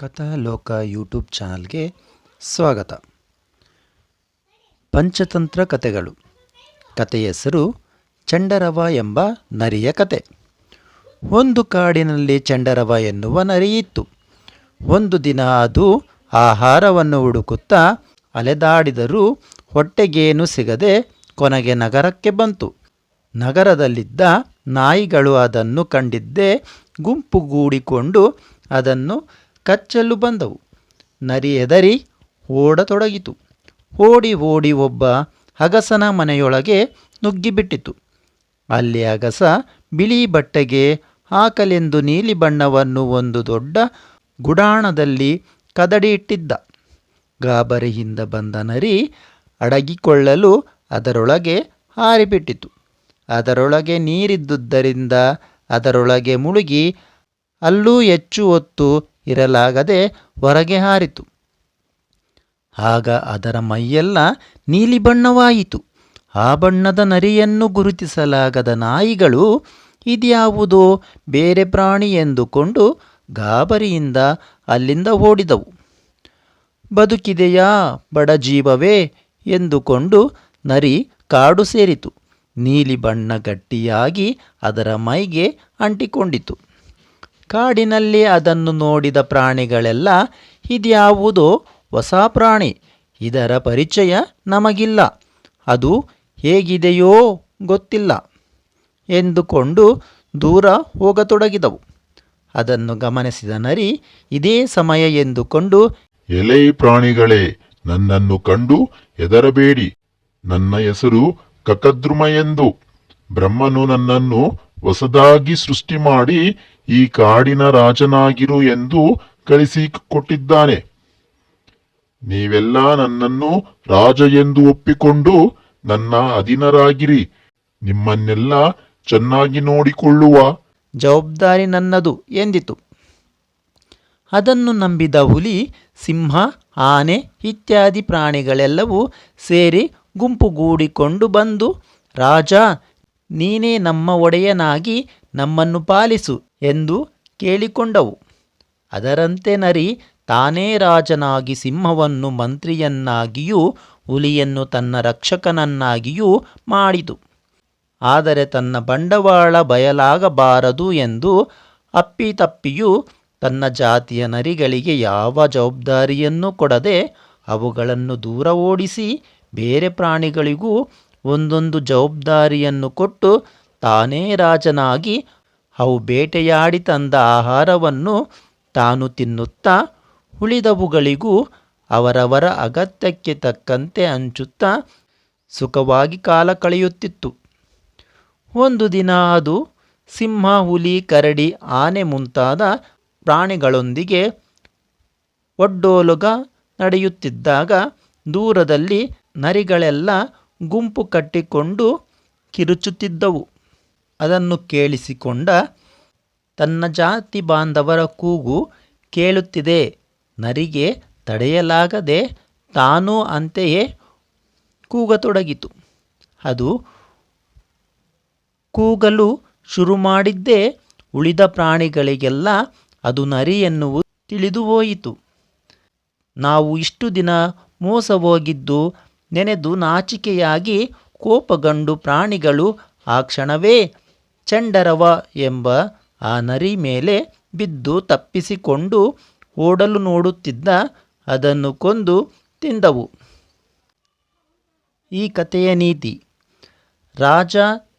ಕಥಾಲೋಕ YouTube ಚಾನಲ್ಗೆ ಸ್ವಾಗತ. ಪಂಚತಂತ್ರ ಕಥೆಗಳು. ಕಥೆಯ ಹೆಸರು ಚಂಡರವ ಎಂಬ ನರಿಯ ಕತೆ ಒಂದು ಕಾಡಿನಲ್ಲಿ ಚಂಡರವ ಎನ್ನುವ ನರಿಯಿತ್ತು ಒಂದು ದಿನ ಅದು ಆಹಾರವನ್ನು ಹುಡುಕುತ್ತಾ ಅಲೆದಾಡಿದರೂ ಹೊಟ್ಟೆಗೇನು ಸಿಗದೆ ಕೊನೆಗೆ ನಗರಕ್ಕೆ ಬಂತು. ನಗರದಲ್ಲಿದ್ದ ನಾಯಿಗಳು ಅದನ್ನು ಕಂಡಿದ್ದೇ ಗುಂಪುಗೂಡಿಕೊಂಡು ಅದನ್ನು ಕಚ್ಚಲು ಬಂದವು. ನರಿ ಎದರಿ ಓಡತೊಡಗಿತು. ಓಡಿ ಓಡಿ ಒಬ್ಬ ಅಗಸನ ಮನೆಯೊಳಗೆ ನುಗ್ಗಿಬಿಟ್ಟಿತು. ಅಲ್ಲಿ ಅಗಸ ಬಿಳಿ ಬಟ್ಟೆಗೆ ಹಾಕಲೆಂದು ನೀಲಿ ಬಣ್ಣವನ್ನು ಒಂದು ದೊಡ್ಡ ಗುಡಾಣದಲ್ಲಿ ಕದಡಿ ಇಟ್ಟಿದ್ದ. ಗಾಬರಿಯಿಂದ ಬಂದ ನರಿ ಅಡಗಿಕೊಳ್ಳಲು ಅದರೊಳಗೆ ಹಾರಿಬಿಟ್ಟಿತು. ಅದರೊಳಗೆ ನೀರಿದ್ದುದರಿಂದ ಅದರೊಳಗೆ ಮುಳುಗಿ ಅಲ್ಲೂ ಹೆಚ್ಚು ಹೊತ್ತು ಇರಲಾಗದೆ ಹೊರಗೆ ಹಾರಿತು. ಆಗ ಅದರ ಮೈಯೆಲ್ಲ ನೀಲಿ ಬಣ್ಣವಾಯಿತು. ಆ ಬಣ್ಣದ ನರಿಯನ್ನು ಗುರುತಿಸಲಾಗದ ನಾಯಿಗಳು ಇದ್ಯಾವುದೋ ಬೇರೆ ಪ್ರಾಣಿ ಎಂದುಕೊಂಡು ಗಾಬರಿಯಿಂದ ಅಲ್ಲಿಂದ ಓಡಿದವು. ಬದುಕಿದೆಯಾ ಬಡ ಜೀವವೇ ಎಂದುಕೊಂಡು ನರಿ ಕಾಡು ಸೇರಿತು. ನೀಲಿ ಬಣ್ಣ ಗಟ್ಟಿಯಾಗಿ ಅದರ ಮೈಗೆ ಅಂಟಿಕೊಂಡಿತು. ಕಾಡಿನಲ್ಲಿ ಅದನ್ನು ನೋಡಿದ ಪ್ರಾಣಿಗಳೆಲ್ಲ, ಇದ್ಯಾವುದೋ ಹೊಸ ಪ್ರಾಣಿ? ಇದರ ಪರಿಚಯ ನಮಗಿಲ್ಲ. ಅದು ಹೇಗಿದೆಯೋ ಗೊತ್ತಿಲ್ಲ ಎಂದುಕೊಂಡು ದೂರ ಹೋಗತೊಡಗಿದವು. ಅದನ್ನು ಗಮನಿಸಿದ ನರಿ, ಇದೇ ಸಮಯ ಎಂದುಕೊಂಡು, ಎಲೆ ಪ್ರಾಣಿಗಳೇ, ನನ್ನನ್ನು ಕಂಡು ಹೆದರಬೇಡಿ. ನನ್ನ ಹೆಸರು ಕಕದ್ರುಮ ಎಂದು. ಬ್ರಹ್ಮನು ನನ್ನನ್ನು ಹೊಸದಾಗಿ ಸೃಷ್ಟಿ ಮಾಡಿ ಈ ಕಾಡಿನ ರಾಜನಾಗಿರು ಎಂದು ಕಳಿಸಿಕೊಟ್ಟಿದ್ದಾನೆ. ನೀವೆಲ್ಲ ನನ್ನನ್ನು ರಾಜ ಎಂದು ಒಪ್ಪಿಕೊಂಡು ನನ್ನ ಅಧೀನರಾಗಿರಿ. ನಿಮ್ಮನ್ನೆಲ್ಲ ಚೆನ್ನಾಗಿ ನೋಡಿಕೊಳ್ಳುವ ಜವಾಬ್ದಾರಿ ನನ್ನದು ಎಂದಿತು. ಅದನ್ನು ನಂಬಿದ ಹುಲಿ, ಸಿಂಹ, ಆನೆ ಇತ್ಯಾದಿ ಪ್ರಾಣಿಗಳೆಲ್ಲವೂ ಸೇರಿ ಗುಂಪುಗೂಡಿಕೊಂಡು ಬಂದು, ರಾಜ, ನೀನೇ ನಮ್ಮ ಒಡೆಯನಾಗಿ ನಮ್ಮನ್ನು ಪಾಲಿಸು ಎಂದು ಕೇಳಿಕೊಂಡವು. ಅದರಂತೆ ನರಿ ತಾನೇ ರಾಜನಾಗಿ ಸಿಂಹವನ್ನು ಮಂತ್ರಿಯನ್ನಾಗಿಯೂ ಹುಲಿಯನ್ನು ತನ್ನ ರಕ್ಷಕನನ್ನಾಗಿಯೂ ಮಾಡಿತು. ಆದರೆ ತನ್ನ ಬಂಡವಾಳ ಬಯಲಾಗಬಾರದು ಎಂದು ಅಪ್ಪಿತಪ್ಪಿಯೂ ತನ್ನ ಜಾತಿಯ ನರಿಗಳಿಗೆ ಯಾವ ಜವಾಬ್ದಾರಿಯನ್ನು ಕೊಡದೆ ಅವುಗಳನ್ನು ದೂರ ಓಡಿಸಿ ಬೇರೆ ಪ್ರಾಣಿಗಳಿಗೂ ಒಂದೊಂದು ಜವಾಬ್ದಾರಿಯನ್ನು ಕೊಟ್ಟು ತಾನೇ ರಾಜನಾಗಿ ಅವು ಬೇಟೆಯಾಡಿ ತಂದ ಆಹಾರವನ್ನು ತಾನು ತಿನ್ನುತ್ತಾ ಉಳಿದವುಗಳಿಗೂ ಅವರವರ ಅಗತ್ಯಕ್ಕೆ ತಕ್ಕಂತೆ ಹಂಚುತ್ತಾ ಸುಖವಾಗಿ ಕಾಲ ಕಳೆಯುತ್ತಿತ್ತು. ಒಂದು ದಿನ ಅದು ಸಿಂಹ, ಹುಲಿ, ಕರಡಿ, ಆನೆ ಮುಂತಾದ ಪ್ರಾಣಿಗಳೊಂದಿಗೆ ಒಡ್ಡೋಲುಗ ನಡೆಯುತ್ತಿದ್ದಾಗ ದೂರದಲ್ಲಿ ನರಿಗಳೆಲ್ಲ ಗುಂಪು ಕಟ್ಟಿಕೊಂಡು ಕಿರುಚುತ್ತಿದ್ದವು. ಅದನ್ನು ಕೇಳಿಸಿಕೊಂಡ ತನ್ನ ಜಾತಿ ಬಾಂಧವರ ಕೂಗು ಕೇಳುತ್ತಿದೆ. ನರಿಗೆ ತಡೆಯಲಾಗದೆ ತಾನೂ ಅಂತೆಯೇ ಕೂಗತೊಡಗಿತು. ಅದು ಕೂಗಲು ಶುರು ಮಾಡಿದ್ದೇ ಉಳಿದ ಪ್ರಾಣಿಗಳಿಗೆಲ್ಲ ಅದು ನರಿ ಎನ್ನುವುದು ತಿಳಿದು ಹೋಯಿತು. ನಾವು ಇಷ್ಟು ದಿನ ಮೋಸ ಹೋಗಿದ್ದು ನೆನೆದು ನಾಚಿಕೆಯಾಗಿ ಕೋಪಗಂಡು ಪ್ರಾಣಿಗಳು ಆ ಕ್ಷಣವೇ ಚಂಡರವ ಎಂಬ ಆ ನರಿ ಮೇಲೆ ಬಿದ್ದು ತಪ್ಪಿಸಿಕೊಂಡು ಓಡಲು ನೋಡುತ್ತಿದ್ದ ಅದನ್ನು ಕೊಂದು ತಿಂದವು. ಈ ಕಥೆಯ ನೀತಿ. ರಾಜ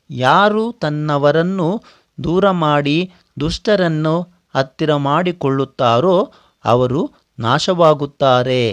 ಯಾರು ತನ್ನವರನ್ನು ದೂರ ಮಾಡಿ ದುಷ್ಟರನ್ನು ಹತ್ತಿರ ಮಾಡಿಕೊಳ್ಳುತ್ತಾರೋ ಅವರು ನಾಶವಾಗುತ್ತಾರೆ.